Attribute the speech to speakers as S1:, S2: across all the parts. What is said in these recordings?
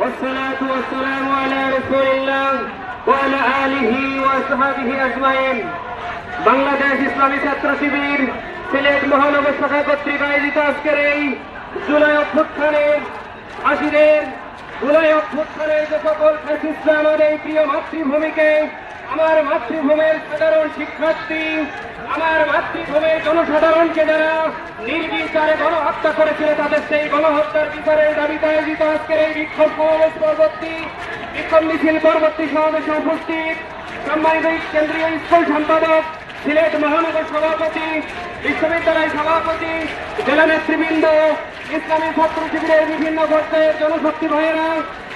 S1: والصلاة والسلام على رسول الله وعلى آله وصحبه أجمعين বাংলাদেশ ইসলামী ছাত্র শিবির সিলেট মহানগর শাখা কর্তৃক আয়োজিত আজকের এই জুলাই অভ্যুত্থানের আশিদের জুলাই অভ্যুত্থানের যে সকল ফ্যাসিস্ট আমার এই প্রিয় মাতৃভূমিকে আমার মাতৃভূমির সাধারণ শিক্ষার্থী, আমার মাতৃভূমির জনসাধারণকে যারা নির্বিচারে গণহত্যা করেছিল, তাদের সেই গণহত্যার বিচারের দাবিতে আয়োজিত আজকের এই বিক্ষোভ সমাবেশ পরবর্তী বিক্ষোভ মিছিল পরবর্তী সমাবেশে উপস্থিত সম্মানিত কেন্দ্রীয় স্কুল সম্পাদক, সিলেট মহানগর সভাপতি, বিশ্ববিদ্যালয় সভাপতি, জেলা নেতৃবৃন্দ, ইসলামী ছাত্র শিবিরের বিভিন্ন পর্যায়ের জনশক্তি ভাইয়েরা,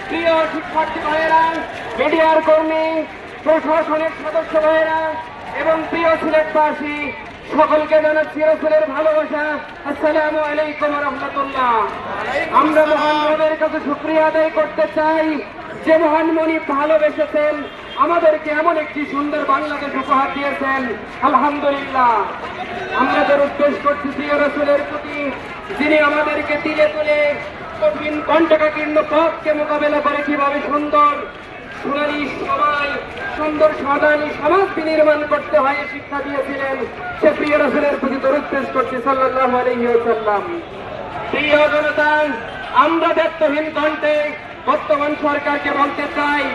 S1: প্রিয় শিক্ষার্থী ভাইয়েরা, মিডিয়ার কর্মী প্রশাসনের সদস্য ভাইয়েরা এবং প্রিয় সিলেটবাসী, সকলকে জানাচ্ছি রসুলের ভালোবাসা। আসসালামু আলাইকুম রহমতুল্লাহ। আমরা মহান রবের কাছে শুক্রিয়া আদায় করতে চাই যে মহান মনি ভালোবেসেছেন, আমাদেরকে এমন একটি সুন্দর বাংলাদেশ উপহার দিয়েছেন। আলহামদুলিল্লাহ। আমরা যার উদ্দেশ করছি প্রিয় রসুলের প্রতি, যিনি আমাদেরকে দিলে তুলে কঠিন কণ্ঠকাকীর্ণ পথকে মোকাবেলা করে কীভাবে সুন্দর সোনালী সবাই সুন্দর সাদানি সমাজ বিনির্মাণ করতে হয় শিক্ষা দিয়েছিলেন সে প্রিয় রসুলের প্রতি দরুদ পেশ করছি সাল্লাহ আলহিহাল্লাম প্রিয় জনতা, আমরা দায়িত্বহীন কণ্ঠে বর্তমান সরকারকে বলতে চাই,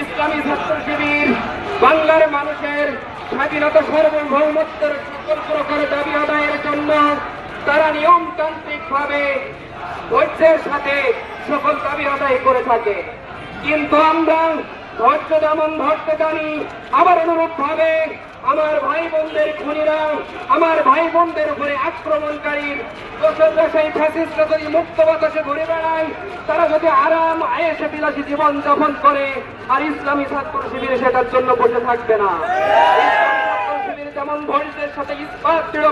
S1: ইসলামী ছাত্র শিবির বাংলার মানুষের স্বাধীনতা সার্বভৌমত্বের সকল প্রকার দাবি আদায়ের জন্য তারা নিয়মতান্ত্রিক ভাবে ধৈর্যের সাথে সকল দাবি আদায় করে থাকে। কিন্তু আমরা ধৈর্য যেমন ধরতে জানি আবার অনুরূপ ভাবে আমার ভাই বোনদের খুনিরা, আমার ভাই বোনদের উপরে আক্রমণকারীর দোষররা সেই ফ্যাসিস্টরা যদি মুক্ত বাতাসে ঘুরে বেড়ায়, তারা যদি আরাম আয়েসে বিলাসী জীবন যাপন করে, আর ইসলামী ছাত্র শিবিরে সেটার জন্য বসে থাকবে না। যেমন সাথে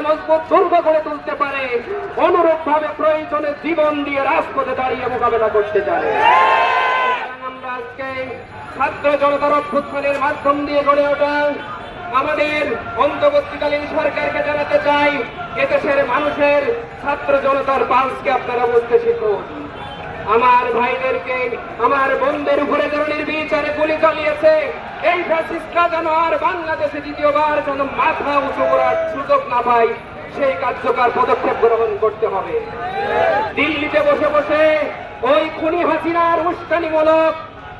S1: মজবুত করে তুলতে পারে অনুরূপ ভাবে প্রয়োজনে জীবন দিয়ে রাজপথে দাঁড়িয়ে মোকাবেলা করতে চায় আজকে ছাত্র জনতার অভ্যুত্থানের মাধ্যম দিয়ে গড়ে ওঠা আমাদের অন্তর্বর্তীকালীন সরকারকে জানাতে চাই এদেশের মানুষের ছাত্র জনতার পালসকে আপনারা বুঝতে শিখুন। আমার ভাইদেরকে, আমার বোনদের উপরে যেন নির্বিচারে গুলি চালিয়েছে, এই ফ্যাসিস্টরা যেন আর বাংলাদেশে দ্বিতীয়বার যেন মাথা উঁচু করার সুযোগ না পায়, সেই কার্যকর পদক্ষেপ গ্রহণ করতে হবে। দিল্লিতে বসে বসে ওই খুনি হাসিনার উস্কানিমূলক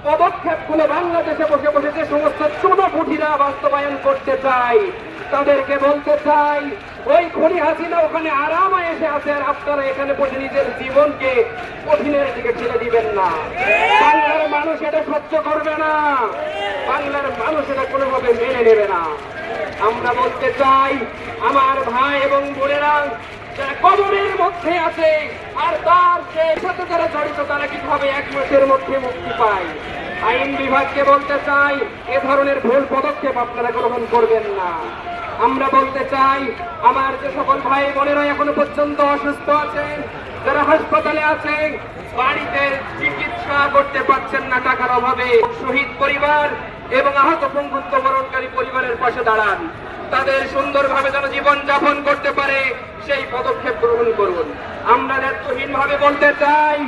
S1: পদক্ষেপগুলো বাংলাদেশে বসে বসে যে সমস্ত ছোট পুঁঠিরা বাস্তবায়ন করতে চাই, তাদেরকে বলতে চাই, ওই খুনি হাসিনা ওখানে আরামে এসে আছে আর আপনারা এখানে বসে নিজের জীবনকে কঠিনের দিকে ঠেলে দিবেন না। বাংলার মানুষ এটা সহ্য করবে না। বাংলার মানুষ এটা কোনোভাবে মেনে নেবে না। আমরা বলতে চাই, আমার ভাই এবং বোনেরা কবরের মধ্যে আছে আর তার সাথে যারা জড়িত, তারা কীভাবে এক মাসের মধ্যে মুক্তি পায়? আইন বিভাগকে বলতে চাই, এ ধরনের ভুল পদক্ষেপ আপনারা গ্রহণ করবেন না। আমরা বলতে চাই, আমার যে সকল ভাই বোনেরা এখনও পর্যন্ত অসুস্থ আছেন যারা হাসপাতালে আছেন বাড়িতে চিকিৎসা করতে পারছেন না টাকার অভাবে, শহীদ পরিবার এবং আহত পঙ্গুত্ব বরণকারী পরিবারের পাশে দাঁড়ান। তাদের সুন্দরভাবে যেন জীবনযাপন করতে পারে, সেই পদক্ষেপ গ্রহণ করুন। আমরা নেত্রহীন ভাবে বলতে চাই,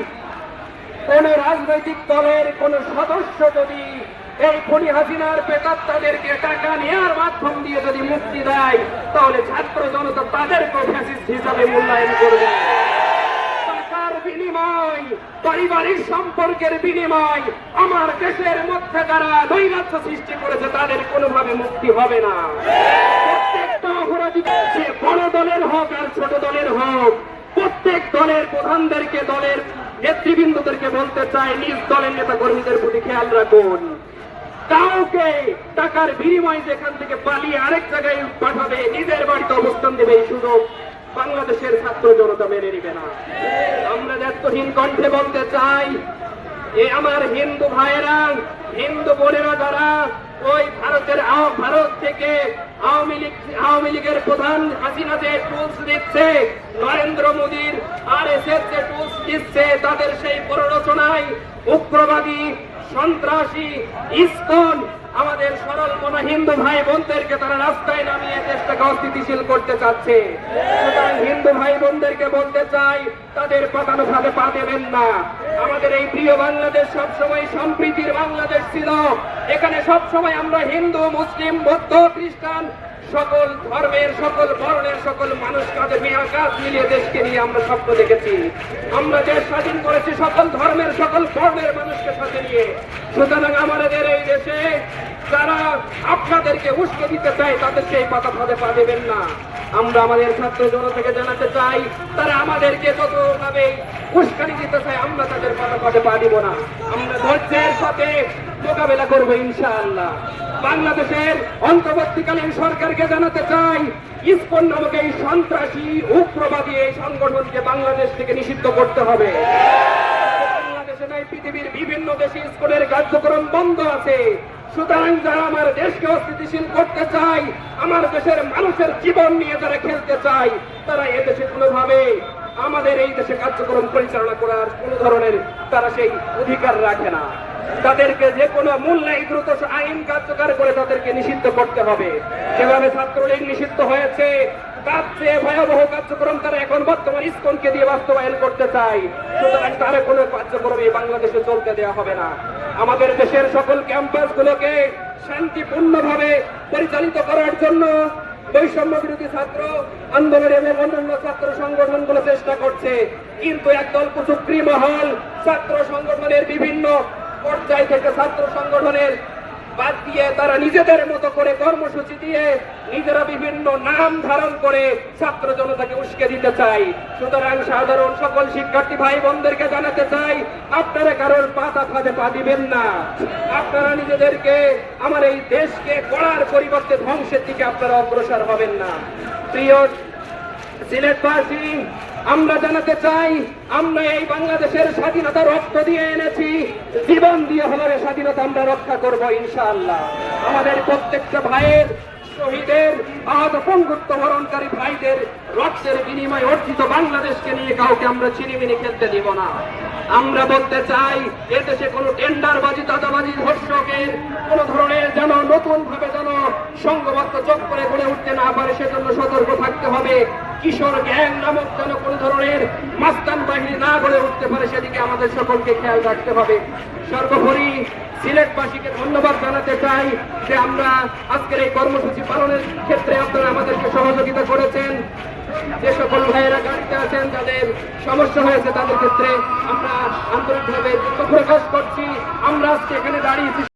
S1: কোন রাজনৈতিক দলের কোন সদস্য যদি এই খনি হাসিনার বেকার তাদেরকে টাকা নেওয়ার মাধ্যম দিয়ে যদি মুক্তি দেয়, তাহলে ছাত্র জনতা তাদেরকে ফ্যাসিস্ট হিসাবে মূল্যায়ন করবে। পারিবারিক সম্পর্কের বিনিময় আমার দেশের মধ্যে যারা নৈরাজ্য সৃষ্টি করেছে, তাদের কোনোভাবে মুক্তি হবে না। প্রত্যেকটা অপরাধী সে বড় দলের হোক আর ছোট দলের হোক, প্রত্যেক দলের প্রধানদেরকে, দলের নেতৃবৃন্দদেরকে বলতে চাই, নিজ দলের নেতা কর্মীদের প্রতি খেয়াল রাখুন। কাউকে টাকার বিনিময় যেখান থেকে পালিয়ে আরেক জায়গায় পাঠাবে, নিজের বাড়িতে অবস্থান দেবে, এই সুযোগ বাংলাদেশের ছাত্র জনতা মেনে নিবে না। আমরা দায়িত্বহীন কণ্ঠে বলতে চাই, এ আমার হিন্দু ভাইয়েরা, হিন্দু বোনেরা যারা ওই ভারতের ভারত থেকে আওয়ামী লীগ আওয়ামী লীগের প্রধান হাসিনা যে টুলস দিচ্ছে, নরেন্দ্র মোদীর আর এস এস যে টুলস দিচ্ছে, তাদের সেই প্ররোচনায় উগ্রবাদী সন্ত্রাসী, ইস্কন, আমাদের সরল মনা হিন্দু ভাই বোনদেরকে তারা রাস্তায় নামিয়ে দেশটাকে অস্থিতিশীল করতে চাচ্ছে। সুতরাং হিন্দু ভাই বোনদেরকে বলতে চাই, তাদের পাতানো ভাবে পা দেবেন না। আমাদের এই প্রিয় বাংলাদেশ সবসময় সম্প্রীতির বাংলাদেশ ছিল। এখানে সবসময় আমরা হিন্দু, মুসলিম, বৌদ্ধ, খ্রিস্টান সকল ধর্মের, সকল বর্ণের, সকল মানুষ কাঁধে কাজ মিলিয়ে দেশকে নিয়ে আমরা স্বপ্ন দেখেছি। আমরা দেশ স্বাধীন করেছি সকল ধর্মের, সকল বর্ণের মানুষকে সাথে নিয়ে। সুতরাং আমাদের এই দেশে যারা আপনাদেরকে উস্কে দিতে চায়, তাদের সেই পাতা ফাঁদে পা দেবেন না। আমরা আমাদের ছাত্র জনতাকে জানাতে চাই, তারা আমাদেরকে যতভাবে উস্কানি দিতে চায়, আমরা তাদের পাতা ফাঁদে পা দিব না। আমরা ধৈর্যের সাথে মোকাবেলা করব ইনশাআল্লাহ। বাংলাদেশের অন্তর্বর্তীকালীন সরকারকে জানাতে চাই, ইস্কন নামক এই সন্ত্রাসী, উগ্রবাদী এই সংগঠনকে বাংলাদেশ থেকে নিষিদ্ধ করতে হবে। বাংলাদেশে নয়, পৃথিবীর বিভিন্ন দেশে ইস্কনের কার্যক্রম বন্ধ আছে। সুতরাং যারা আমার দেশকে অস্থিতিশীল করতে চায়, আমার দেশের মানুষের জীবন নিয়ে যারা খেলতে চায়, তারা এদেশে কোনোভাবে আমাদের এই দেশে কার্যক্রম পরিচালনা করার কোন ধরনের তারা সেই অধিকার রাখে না। তাদেরকে যে কোনো মূল্যে দ্রুত আইন কার্যকর করে তাদেরকে নিষিদ্ধ করতে হবে। যেভাবে ছাত্রলীগ নিষিদ্ধ হয়েছে, তার চেয়ে ভয়াবহ কার্যক্রম তারা এখন বর্তমান ইস্কনকে দিয়ে বাস্তবায়ন করতে চায়। সুতরাং তারা কোনো কার্যক্রম বাংলাদেশে চলতে দেওয়া হবে না। আমাদের দেশের সকল ক্যাম্পাস গুলোকে শান্তিপূর্ণভাবে পরিচালিত করার জন্য বৈষম্য বিরোধী ছাত্র আন্দোলন এবং অন্যান্য ছাত্র সংগঠনগুলো চেষ্টা করছে। কিন্তু একদল কুচুক্রি মহল ছাত্র সংগঠনের বিভিন্ন পর্যায় থেকে ছাত্র সংগঠনের বাদ দিয়ে তারা নিজেদের মতো করে কর্মসূচি দিয়ে নিজেরা বিভিন্ন নাম ধারণ করে ছাত্র জনতাকে উস্কে দিতে চাই সুতরাং সাধারণ সকল শিক্ষার্থী ভাই বোনদেরকে জানাতে চাই, আপনারা কারোর পাতা ফাঁদে পা দিবেন না। আপনারা নিজেদেরকে আমার এই দেশকে গড়ার পরিবর্তে ধ্বংসের দিকে আপনারা অগ্রসর হবেন না। প্রিয় সিলেটবাসী আমরা জানাতে চাই, আমরা এই বাংলাদেশের স্বাধীনতা রক্ত দিয়ে এনেছি। জীবন দিয়ে হলে স্বাধীনতা আমরা রক্ষা করব ইনশাআল্লাহ। আমাদের প্রত্যেকটা ভাইয়ের, শহীদের, আহত পঙ্গুত্ব বরণকারী ভাইদের রক্তের বিনিময়ে অর্জিত বাংলাদেশকে নিয়ে কাউকে আমরা চিনিমিনি খেলতে দিব না। আমরা বলতে চাই, এদেশে কোনো টেন্ডারবাজি, দাদাবাজি ধর্ষকের কোন ধরনের যেন নতুন ভাবে যেন সংঘবদ্ধ চোখ করে গড়ে উঠতে না পারে, সেজন্য সতর্ক থাকতে হবে। কিশোর গ্যাং নামক যেন কোন ধরনের মাস্তান বাহিনী না গড়ে উঠতে পারে, সেদিকে আমাদের সকলকে খেয়াল রাখতে হবে। সর্বোপরি সিলেটবাসীকে ধন্যবাদ জানাতে চাই যে আমরা আজকের এই কর্মসূচি পালনের ক্ষেত্রে আপনারা আমাদেরকে সহযোগিতা করেছেন। যে সকল ভাইয়েরা গাড়িতে আছেন, যাদের সমস্যা হয়েছে, তাদের ক্ষেত্রে আমরা আন্তরিকভাবে দুঃখ প্রকাশ করছি। আমরা আজকে এখানে দাঁড়িয়েছি